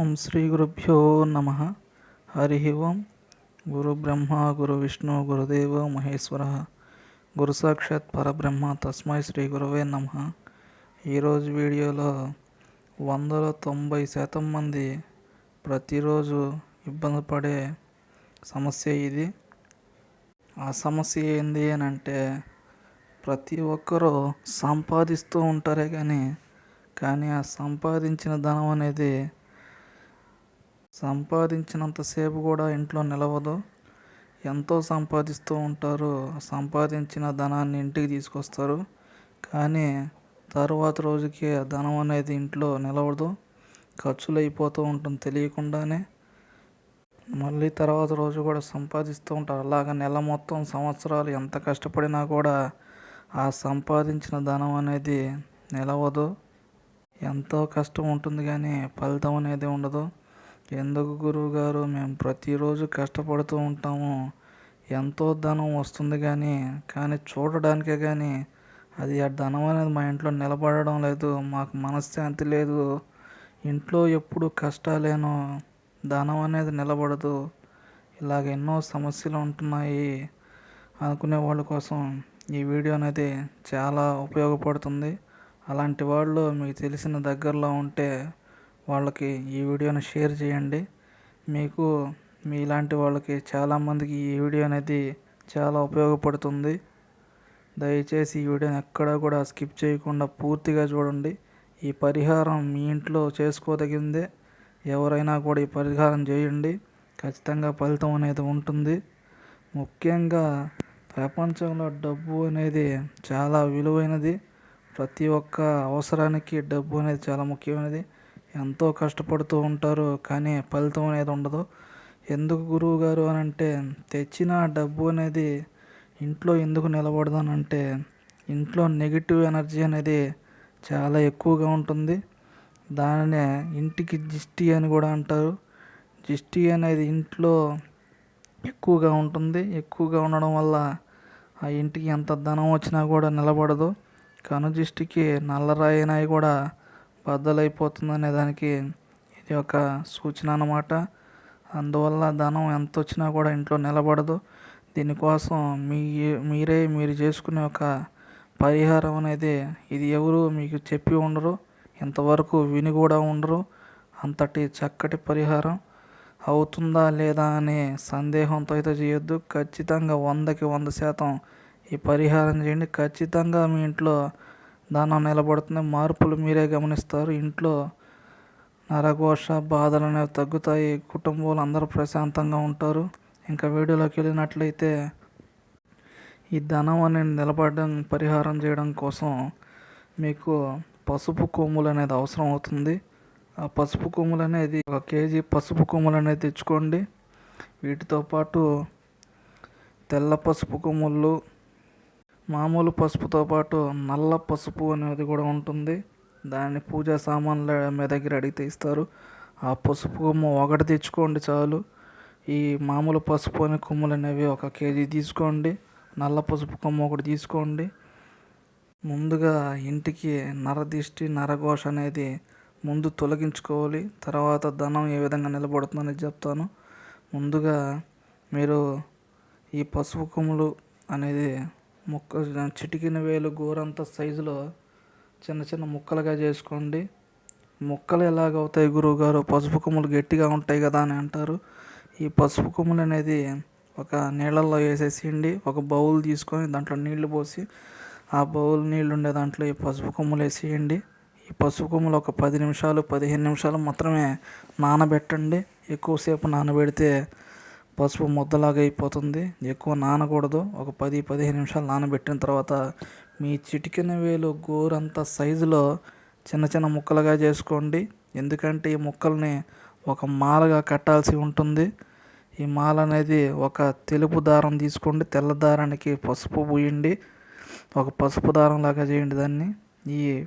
ఓం శ్రీ గురుభ్యో నమ. హరి ఓం. గురు బ్రహ్మ గురు విష్ణు గురుదేవ మహేశ్వర. గురు సాక్షాత్ పరబ్రహ్మ తస్మై శ్రీ గురువే నమ. ఈరోజు వీడియోలో వందలో తొంభై శాతం మంది ప్రతిరోజు ఇబ్బంది పడే సమస్య ఇది. ఆ సమస్య ఏంది అని అంటే ప్రతి ఒక్కరూ సంపాదిస్తూ ఉంటారే కానీ కానీ ఆ సంపాదించిన ధనం అనేది సంపాదించినంతసేపు కూడా ఇంట్లో నిలవదు. ఎంతో సంపాదిస్తూ ఉంటారు. సంపాదించిన ధనాన్ని ఇంటికి తీసుకొస్తారు. కానీ తర్వాత రోజుకి ఆ ధనం అనేది ఇంట్లో నిలవదు. ఖర్చులు అయిపోతూ ఉంటుంది తెలియకుండానే. మళ్ళీ తర్వాత రోజు కూడా సంపాదిస్తూ ఉంటారు. అలాగ నెల మొత్తం సంవత్సరాలు ఎంత కష్టపడినా కూడా ఆ సంపాదించిన ధనం అనేది నిలవదు. ఎంతో కష్టం ఉంటుంది కానీ ఫలితం అనేది ఉండదు. ఎందుకు గురువు గారు మేము ప్రతిరోజు కష్టపడుతూ ఉంటాము. ఎంతో ధనం వస్తుంది కానీ కానీ చూడడానికే కానీ అది ఆ ధనం అనేది మా ఇంట్లో నిలబడడం లేదు. మాకు మనశ్శాంతి లేదు. ఇంట్లో ఎప్పుడు కష్టాలేనో ధనం అనేది నిలబడదు. ఇలాగ ఎన్నో సమస్యలు ఉంటున్నాయి అనుకునే వాళ్ళ కోసం ఈ వీడియో అనేది చాలా ఉపయోగపడుతుంది. అలాంటి వాళ్ళు మీకు తెలిసిన దగ్గరలో ఉంటే వాళ్ళకి ఈ వీడియోని షేర్ చేయండి. మీకు మీలాంటి వాళ్ళకి చాలామందికి ఈ వీడియో అనేది చాలా ఉపయోగపడుతుంది. దయచేసి ఈ వీడియోని ఎక్కడా కూడా స్కిప్ చేయకుండా పూర్తిగా చూడండి. ఈ పరిహారం మీ ఇంట్లో చేసుకోదగిందే. ఎవరైనా కూడా ఈ పరిహారం చేయండి. ఖచ్చితంగా ఫలితం అనేది ఉంటుంది. ముఖ్యంగా ప్రపంచంలో డబ్బు అనేది చాలా విలువైనది. ప్రతి ఒక్క అవసరానికి డబ్బు అనేది చాలా ముఖ్యమైనది. ఎంతో కష్టపడుతూ ఉంటారు కానీ ఫలితం అనేది ఉండదు. ఎందుకు గురువు గారు అని అంటే తెచ్చిన డబ్బు అనేది ఇంట్లో ఎందుకు నిలబడదు అని అంటే ఇంట్లో నెగిటివ్ ఎనర్జీ అనేది చాలా ఎక్కువగా ఉంటుంది. దానినే ఇంటికి జిష్టి అని కూడా అంటారు. జిష్టి అనేది ఇంట్లో ఎక్కువగా ఉంటుంది. ఎక్కువగా ఉండడం వల్ల ఆ ఇంటికి ఎంత ధనం వచ్చినా కూడా నిలబడదు. కనుజిష్టికి నల్లరాయినాయి కూడా బద్దలైపోతుందనే దానికి ఇది ఒక సూచన అన్నమాట. అందువల్ల ధనం ఎంత వచ్చినా కూడా ఇంట్లో నిలబడదు. దీనికోసం మీ మీరే మీరు చేసుకునే ఒక పరిహారం అనేది ఇది ఎవరు మీకు చెప్పి ఉండరు. ఇంతవరకు విని కూడా ఉండరు. అంతటి చక్కటి పరిహారం అవుతుందా లేదా అనే సందేహంతో అయితే చేయొద్దు. ఖచ్చితంగా వందకి వంద శాతం ఈ పరిహారం చేయండి. ఖచ్చితంగా మీ ఇంట్లో దానం నిలబడుతుంది మార్పులు మీరే గమనిస్తారు. ఇంట్లో నరఘోష బాధలు అనేవి తగ్గుతాయి. కుటుంబంలో అందరూ ప్రశాంతంగా ఉంటారు. ఇంకా వీడియోలోకి వెళ్ళినట్లయితే ఈ ధనం అనేది నిలబడడం పరిహారం చేయడం కోసం మీకు పసుపు కొమ్ములు అనేది అవసరం అవుతుంది. ఆ పసుపు కొమ్ములు అనేది ఒక కేజీ పసుపు కొమ్ములు అనేది తెచ్చుకోండి. వీటితో పాటు తెల్ల పసుపు కొమ్ములు మామూలు పసుపుతో పాటు నల్ల పసుపు అనేది కూడా ఉంటుంది. దాన్ని పూజా సామాన్ల మీ దగ్గర అడిగితే ఇస్తారు. ఆ పసుపు కొమ్ము ఒకటి తెచ్చుకోండి చాలు. ఈ మామూలు పసుపు అనే కొమ్ములు అనేవి ఒక కేజీ తీసుకోండి. నల్ల పసుపు కొమ్ము ఒకటి తీసుకోండి. ముందుగా ఇంటికి నరదిష్టి నరఘోష అనేది ముందు తొలగించుకోవాలి. తర్వాత ధనం ఏ విధంగా నిలబడుతుందని చెప్తాను. ముందుగా మీరు ఈ పసుపు కొమ్ములు అనేది ముక్క చిటికిన వేలు గోరంత సైజులో చిన్న చిన్న ముక్కలుగా చేసుకోండి. ముక్కలు ఎలాగవుతాయి గురువుగారు? పసుపు కొమ్ములు గట్టిగా ఉంటాయి కదా అని అంటారు. ఈ పసుపు కొమ్ములు అనేది ఒక నీళ్ళల్లో వేసేసేయండి. ఒక బౌల్ తీసుకొని దాంట్లో నీళ్ళు పోసి ఆ బౌల్ నీళ్ళు ఉండే దాంట్లో ఈ పసుపు కొమ్ములు వేసేయండి. ఈ పసుపు కొమ్ములు ఒక పది నిమిషాలు పదిహేను నిమిషాలు మాత్రమే నానబెట్టండి. ఎక్కువసేపు నానబెడితే పసుపు ముద్దలాగా అయిపోతుంది. ఎక్కువ నానకూడదు. ఒక పది పదిహేను నిమిషాలు నానబెట్టిన తర్వాత మీ చిటికెన వేలు గోరంత సైజులో చిన్న చిన్న ముక్కలుగా చేసుకోండి. ఎందుకంటే ఈ ముక్కల్ని ఒక మాలగా కట్టాల్సి ఉంటుంది. ఈ మాల అనేది ఒక తెలుపు దారం తీసుకోండి. తెల్ల దారానికి పసుపు పూయండి. ఒక పసుపు దారం లాగా చేయండి దాన్ని. ఈ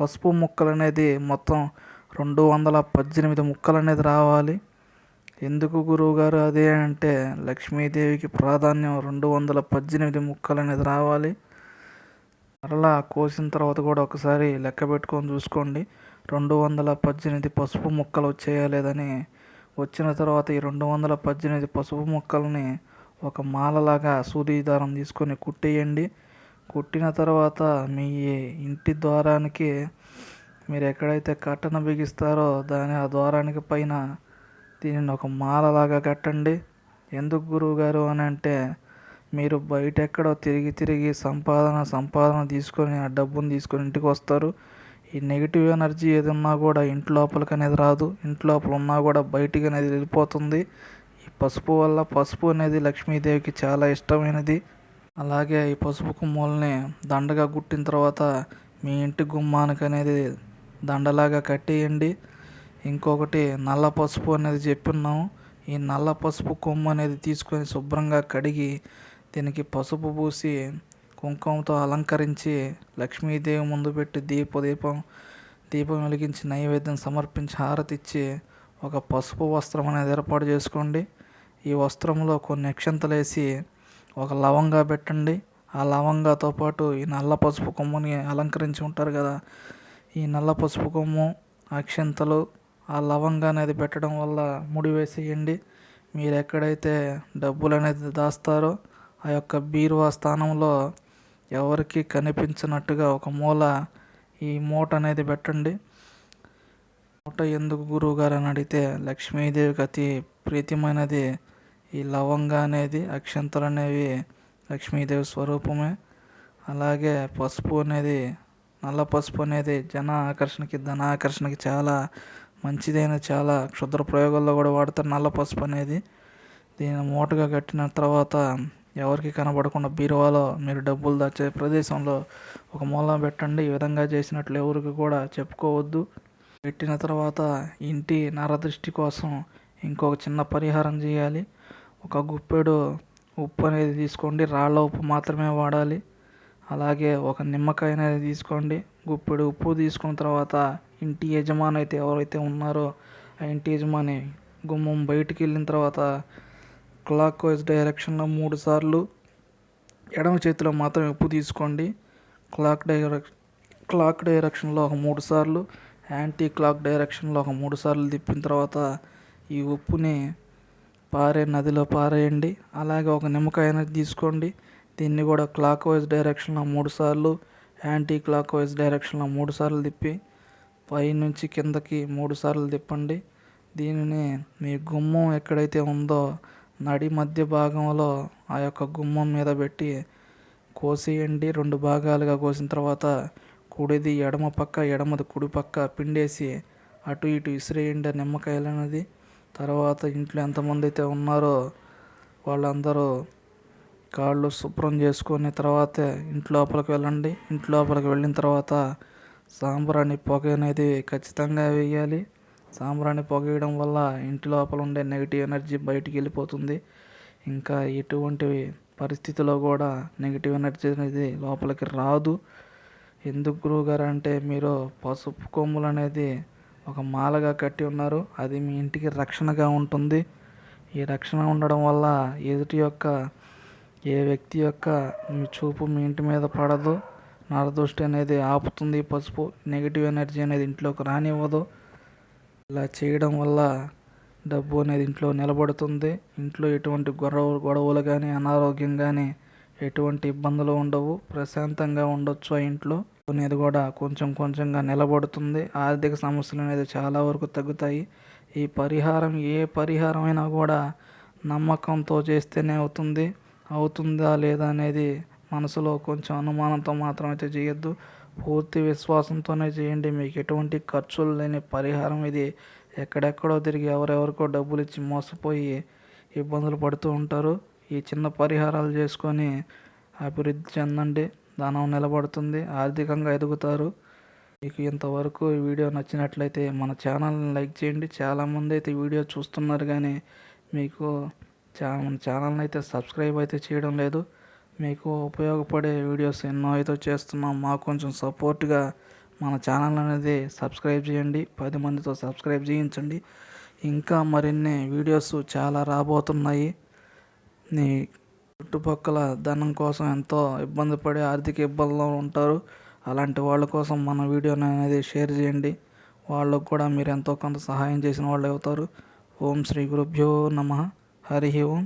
పసుపు ముక్కలు అనేది మొత్తం రెండు వందల పద్దెనిమిది ముక్కలు అనేది రావాలి. ఎందుకు గురువుగారు అది అదే అంటే లక్ష్మీదేవికి ప్రాధాన్యం రెండు వందల పద్దెనిమిది ముక్కలు అనేది రావాలి. మరలా కోసిన తర్వాత కూడా ఒకసారి లెక్క పెట్టుకొని చూసుకోండి. రెండు వందల పద్దెనిమిది పసుపు ముక్కలు వచ్చాయా లేదని. వచ్చిన తర్వాత ఈ రెండు వందల పద్దెనిమిది పసుపు ముక్కల్ని ఒక మాలలాగా సూది దారం తీసుకొని కుట్టేయండి. కుట్టిన తర్వాత మీ ఇంటి ద్వారానికి మీరు ఎక్కడైతే కట్టను బిగిస్తారో దాని ఆ ద్వారానికి పైన దీనిని ఒక మాలలాగా కట్టండి. ఎందుకు గురువు గారు అని అంటే మీరు బయట ఎక్కడో తిరిగి తిరిగి సంపాదన సంపాదన తీసుకొని ఆ డబ్బును తీసుకొని ఇంటికి వస్తారు. ఈ నెగిటివ్ ఎనర్జీ ఏది ఉన్నా కూడా ఇంటి లోపలికి అనేది రాదు. ఇంటి లోపల ఉన్నా కూడా బయటికి అనేది వెళ్ళిపోతుంది. ఈ పసుపు వల్ల పసుపు అనేది లక్ష్మీదేవికి చాలా ఇష్టమైనది. అలాగే ఈ పసుపు కొమ్ముల్ని దండగా గుట్టిన తర్వాత మీ ఇంటి గుమ్మానికి అనేది దండలాగా కట్టేయండి. ఇంకొకటి నల్ల పసుపు అనేది చెప్పున్నాము ఈ నల్ల పసుపు కొమ్ము అనేది తీసుకొని శుభ్రంగా కడిగి దీనికి పసుపు పూసి కుంకుమతో అలంకరించి లక్ష్మీదేవి ముందు పెట్టి దీప దీపం దీపం వెలిగించి నైవేద్యం సమర్పించి హారతి ఇచ్చి ఒక పసుపు వస్త్రం అనేది ఏర్పాటు చేసుకోండి. ఈ వస్త్రంలో కొన్ని అక్షంతలు వేసి ఒక లవంగా పెట్టండి. ఆ లవంగాతో పాటు ఈ నల్ల పసుపు కొమ్ముని అలంకరించి ఉంటారు కదా ఈ నల్ల పసుపు కొమ్ము అక్షంతలు ఆ లవంగా అనేది పెట్టడం వల్ల ముడి వేసేయండి మీరు ఎక్కడైతే డబ్బులు అనేది దాస్తారో ఆ యొక్క బీరువా స్థానంలో ఎవరికి కనిపించినట్టుగా ఒక మూల ఈ మూట అనేది పెట్టండి. మూట ఎందుకు గురువు గారు అని అడిగితే లక్ష్మీదేవికి అతి ప్రీతిమైనది ఈ లవంగా అనేది అక్షంతలు అనేవి లక్ష్మీదేవి స్వరూపమే. అలాగే పసుపు అనేది నల్ల పసుపు అనేది జన ఆకర్షణకి ధన ఆకర్షణకి చాలా మంచిదైన చాలా. క్షుద్ర ప్రయోగాల్లో కూడా వాడతారు నల్ల పసుపు అనేది. దీన్ని మూటగా కట్టిన తర్వాత ఎవరికి కనబడకుండా బీరువాలో మీరు డబ్బులు దాచే ప్రదేశంలో ఒక మూలం పెట్టండి. ఈ విధంగా చేసినట్లు ఎవరికి కూడా చెప్పుకోవద్దు. పెట్టిన తర్వాత ఇంటి నరదృష్టి కోసం ఇంకొక చిన్న పరిహారం చేయాలి. ఒక గుప్పెడు ఉప్పు అనేది తీసుకోండి. రాళ్ళ ఉప్పు మాత్రమే వాడాలి. అలాగే ఒక నిమ్మకాయ అనేది తీసుకోండి. గుప్పెడు ఉప్పు తీసుకున్న తర్వాత ఇంటి యజమాని అయితే ఎవరైతే ఉన్నారో ఆ ఇంటి యజమాని గుమ్మం బయటికి వెళ్ళిన తర్వాత క్లాక్ వైజ్ డైరెక్షన్లో మూడు సార్లు ఎడమ చేతిలో మాత్రం ఉప్పు తీసుకోండి. క్లాక్ డైరెక్ క్లాక్ డైరెక్షన్లో ఒక మూడు సార్లు యాంటీ క్లాక్ డైరెక్షన్లో ఒక మూడు సార్లు తిప్పిన తర్వాత ఈ ఉప్పుని పారే నదిలో పారేయండి. అలాగే ఒక నిమ్మకాయ అనేది తీసుకోండి. దీన్ని కూడా క్లాక్ వైజ్ డైరెక్షన్లో మూడు సార్లు యాంటీ క్లాక్ వైజ్ డైరెక్షన్లో మూడు సార్లు తిప్పి పై నుంచి కిందకి మూడు సార్లు తిప్పండి. దీనిని మీ గుమ్మం ఎక్కడైతే ఉందో నడి మధ్య భాగంలో ఆ యొక్క గుమ్మం మీద పెట్టి కోసేయండి. రెండు భాగాలుగా కోసిన తర్వాత కుడిది ఎడమ పక్క ఎడమది కుడి పక్క పిండేసి అటు ఇటు విసిరేయండి ఆ నిమ్మకాయలు అనేది తర్వాత ఇంట్లో ఎంతమంది అయితే ఉన్నారో వాళ్ళందరూ కాళ్ళు శుభ్రం చేసుకుని తర్వాత ఇంటి లోపలికి వెళ్ళండి. ఇంటి లోపలికి వెళ్ళిన తర్వాత సాంబ్రాణి పొగ అనేది ఖచ్చితంగా వేయాలి. సాంబ్రాణి పొగ వేయడం వల్ల ఇంటి లోపల ఉండే నెగిటివ్ ఎనర్జీ బయటికి వెళ్ళిపోతుంది. ఇంకా ఎటువంటి పరిస్థితిలో కూడా నెగిటివ్ ఎనర్జీ అనేది లోపలికి రాదు. ఎందుకు గురువుగారు అంటే మీరు పసుపు కొమ్ములు అనేది ఒక మాలగా కట్టి ఉన్నారు. అది మీ ఇంటికి రక్షణగా ఉంటుంది. ఈ రక్షణ ఉండడం వల్ల ఎదుటి యొక్క ఏ వ్యక్తి యొక్క మీ చూపు మీ ఇంటి మీద పడదు నరదృష్టి అనేది ఆపుతుంది పసుపు నెగిటివ్ ఎనర్జీ అనేది ఇంట్లోకి రానివ్వదు. ఇలా చేయడం వల్ల డబ్బు అనేది ఇంట్లో నిలబడుతుంది. ఇంట్లో ఎటువంటి గొడవ గొడవలు కానీ అనారోగ్యం కానీ ఎటువంటి ఇబ్బందులు ఉండవు. ప్రశాంతంగా ఉండొచ్చు ఆ ఇంట్లో. అనేది కూడా కొంచెం కొంచెంగా నిలబడుతుంది. ఆర్థిక సమస్యలు అనేది చాలా వరకు తగ్గుతాయి. ఈ పరిహారం ఏ పరిహారం అయినా కూడా నమ్మకంతో చేస్తేనే అవుతుంది. అవుతుందా లేదా అనేది మనసులో కొంచెం అనుమానంతో మాత్రం అయితే చేయొద్దు. పూర్తి విశ్వాసంతోనే చేయండి. మీకు ఎటువంటి ఖర్చులు లేని పరిహారం ఇది. ఎక్కడెక్కడో తిరిగి ఎవరెవరికో డబ్బులు ఇచ్చి మోసపోయి ఇబ్బందులు పడుతూ ఉంటారు. ఈ చిన్న పరిహారాలు చేసుకొని అభివృద్ధి చెందండి. ధనం నిలబడుతుంది. ఆర్థికంగా ఎదుగుతారు. మీకు ఇంతవరకు ఈ వీడియో నచ్చినట్లయితే మన ఛానల్ని లైక్ చేయండి. చాలామంది అయితే వీడియో చూస్తున్నారు కానీ మీకు చా మన ఛానల్ని అయితే సబ్స్క్రైబ్ అయితే చేయడం లేదు. మీకు ఉపయోగపడే వీడియోస్ ఎన్నో అయితే చేస్తున్నాం. మాకు కొంచెం సపోర్ట్గా మన ఛానల్ అనేది సబ్స్క్రైబ్ చేయండి. పది మందితో సబ్స్క్రైబ్ చేయించండి. ఇంకా మరిన్ని వీడియోస్ చాలా రాబోతున్నాయి. నీ చుట్టుపక్కల ధనం కోసం ఎంతో ఇబ్బంది పడే ఆర్థిక ఇబ్బందుల్లో ఉంటారు. అలాంటి వాళ్ళ కోసం మన వీడియోని అనేది షేర్ చేయండి. వాళ్ళకు కూడా మీరు ఎంతో కొంత సహాయం చేసిన వాళ్ళు అవుతారు ఓం శ్రీ గురుభ్యో నమ. హరి ఓం